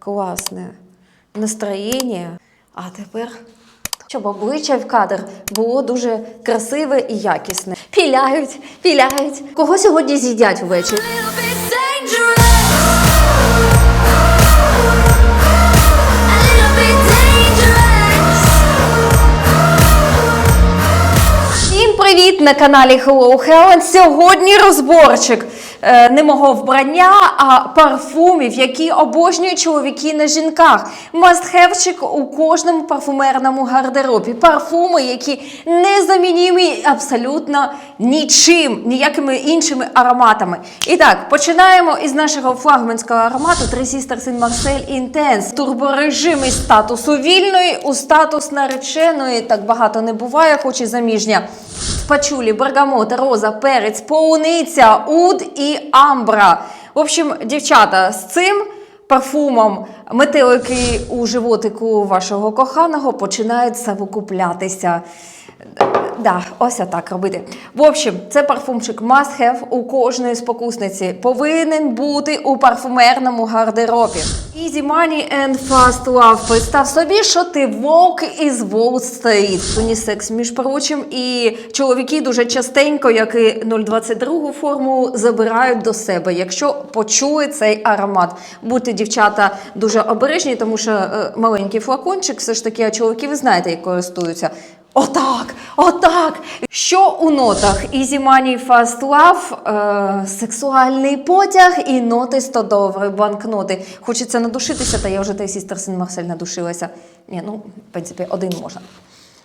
класне настроєння. А тепер, щоб обличчя в кадр було дуже красиве і якісне. Піляють, піляють. Кого сьогодні з'їдять ввечері? Всім привіт на каналі Hello Helen. Сьогодні розборчик не мого вбрання, а парфумів, які обожнюють чоловіки на жінках. Мастхевчик у кожному парфумерному гардеробі. Парфуми, які не замінімі абсолютно нічим, ніякими іншими ароматами. І так, починаємо із нашого флагманського аромату Три in Marseille Intense. Турборежим із статусу вільної у статус нареченої. Так багато не буває, хоч і заміжня. Пачулі, бергамот, роза, перець, полуниця, уд і амбра. В общем, дівчата, з цим парфумом метелики у животику вашого коханого починають совокуплятися. Да, ось так робити. В общем, це парфумчик must have у кожної спокусниці. Повинен бути у парфумерному гардеробі. Easy money and fast love. Представ собі, що ти вовк із Wall Street. Унісекс, між прочим, і чоловіки дуже частенько, як і 022 форму, забирають до себе, якщо почули цей аромат. Будьте, дівчата, дуже обережні, тому що е, маленький флакончик, все ж таки, а чоловіки, ви знаєте, як користуються. Отак, отак. Що у нотах? Easy Money Fast Love, е, сексуальний потяг і ноти 100 доларів, банкноти. Хочеться надушитися, та я вже той Sisters in Marseille надушилася. Ні, ну, в принципі, один можна.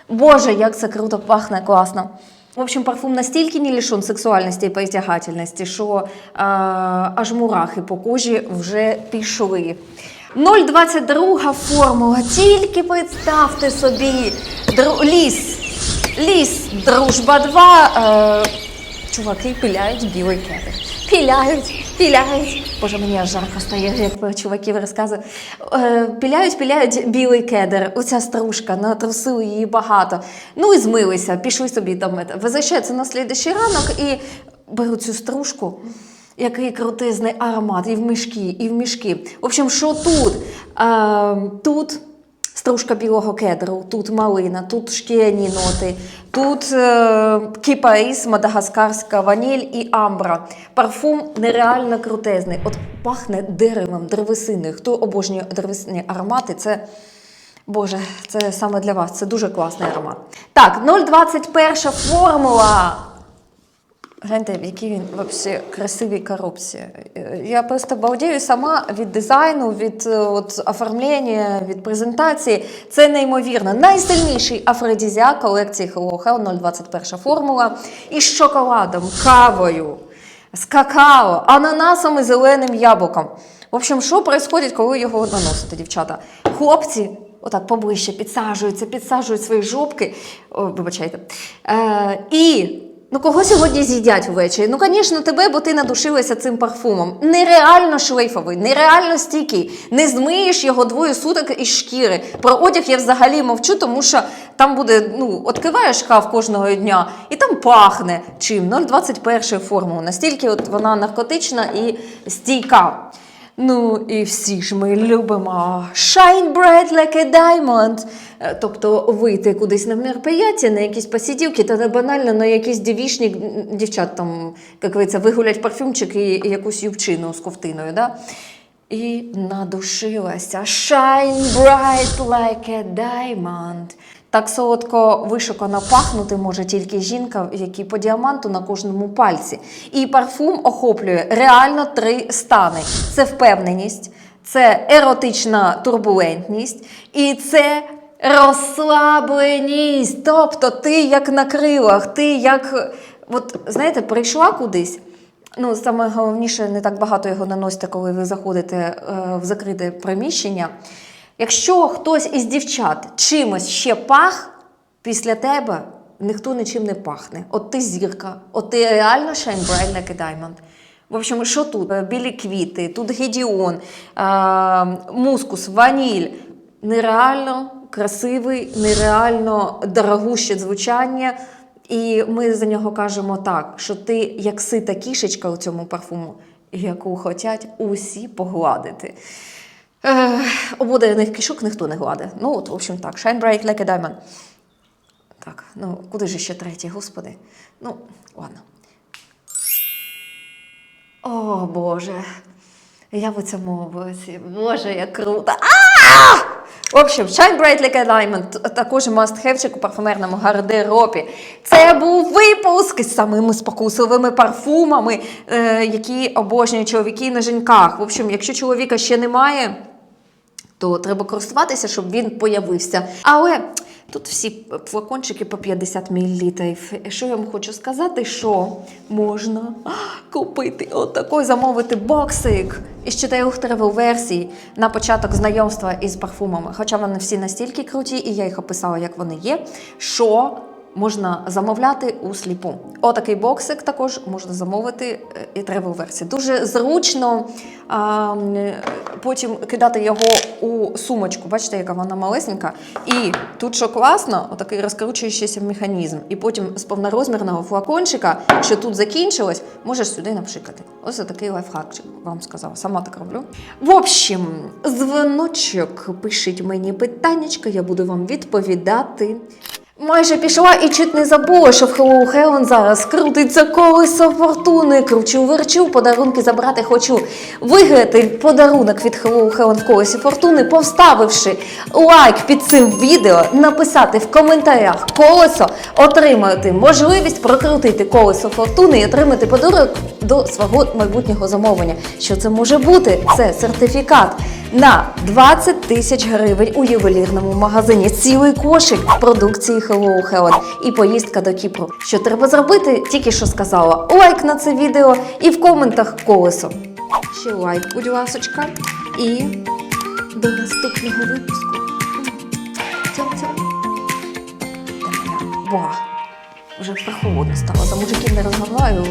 Боже, як це круто пахне, класно. В общем, парфум настільки не лишен сексуальності і притягательності, що е, аж мурахи по кожі вже пішли. 0,22 формула. Тільки представте собі. Дру... Ліс. Ліс, дружба 2. Е, чуваки піляють білий кедр. Піляють, піляють. Боже, мені аж жарко стає, як про чуваків розказую. Е, піляють, піляють білий кедр. Оця стружка, натрусили її багато. Ну і змилися, пішли собі там. Возвращаються на слідчий ранок і беруть цю стружку. Який крутизний аромат, і в мішки, і в мішки. В общем, що тут? Е, тут стружка білого кедру, тут малина, тут шкіряні ноти, тут е, кіпаріс, мадагаскарська ваніль і амбра. Парфум нереально крутезний. От пахне деревом, древесиною. Хто обожнює древесинні аромати, це. Боже, це саме для вас. Це дуже класний аромат. Так, 0,21 формула. Гляньте, в якій він вообще красивій коробці. Я просто балдію сама від дизайну, від е, от, оформлення, від презентації. Це неймовірно. Найсильніший афродізіак колекції Hello Hell 021 формула із шоколадом, кавою, з какао, ананасом і зеленим яблуком. В общем, що відбувається, коли його наносите, дівчата? Хлопці отак поближче підсаджуються, підсаджують свої жопки. О, вибачайте. Е, і Ну, кого сьогодні з'їдять ввечері? Ну, звісно, тебе, бо ти надушилася цим парфумом. Нереально шлейфовий, нереально стійкий. Не змиєш його двоє суток із шкіри. Про одяг я взагалі мовчу, тому що там буде, ну, відкриваєш шкаф кожного дня, і там пахне чим? 0,21 формула. Настільки от вона наркотична і стійка. Ну і всі ж ми любимо shine bright like a diamond. Е, Тобто вийти кудись на мероприятие, на якісь посиділки, та не банально на якийсь дівішник, дівчат там, як говориться, вигулять парфюмчик і, якусь юбчину з ковтиною. Да? І надушилася shine bright like a diamond. Так солодко вишукано пахнути може тільки жінка, якій по діаманту на кожному пальці. І парфум охоплює реально три стани: це впевненість, це еротична турбулентність і це розслабленість. Тобто ти як на крилах, ти як, от знаєте, прийшла кудись. Ну, саме головніше, не так багато його наносите, коли ви заходите е, в закрите приміщення. Якщо хтось із дівчат чимось ще пах після тебе, ніхто нічим не пахне. От ти зірка, от ти реально shine bright like a diamond. В общем, що тут? Е, Білі квіти, тут гедіон, е, мускус, ваніль. Нереально красивий, нереально дорогуще звучання. І ми за нього кажемо так, що ти як сита кішечка у цьому парфуму, яку хочуть усі погладити. Ех, ободрених кишок ніхто не гладить. Ну, от, в общем, так. Shine bright like a diamond. Так, ну куди ж ще третій, господи? Ну, ладно. О, Боже. Я в цьому образі. Боже, як круто. А! В общем, Shine Bright Like a Diamond також must-have у парфумерному гардеробі. Це був випуск з самими спокусливими парфумами, е, які обожнюють чоловіки на жінках. В общем, якщо чоловіка ще немає, то треба користуватися, щоб він появився. Але тут всі флакончики по 50 мл. Що я вам хочу сказати, що можна купити отакий замовити боксик із чотирьох тревел версій на початок знайомства із парфумами. Хоча вони всі настільки круті, і я їх описала, як вони є. що можна замовляти у сліпу. Отакий боксик також можна замовити е, і тревел версії. Дуже зручно потім кидати його у сумочку. Бачите, яка вона малесенька. І тут що класно, отакий розкручуючийся механізм. І потім з повнорозмірного флакончика, що тут закінчилось, можеш сюди напшикати. Ось такий лайфхакчик вам сказала. Сама так роблю. В общем, дзвоночок, пишіть мені питаннячко, я буду вам відповідати. Майже пішла і чуть не забула, що в Hello Helen зараз крутиться колесо фортуни. Кручу, верчу, подарунки забрати хочу. Виграти подарунок від Hello Helen в колесі фортуни, поставивши лайк під цим відео, написати в коментарях колесо, отримати можливість прокрутити колесо фортуни і отримати подарунок до свого майбутнього замовлення. Що це може бути? Це сертифікат на 20 тисяч гривень у ювелірному магазині. Цілий кошик продукції Hello Helen і поїздка до Кіпру. Що треба зробити? Тільки що сказала. Лайк на це відео і в коментах колесо. Ще лайк, будь ласочка. І до наступного випуску. Ба, вже прохолодно стало, за мужиків не розмовляю.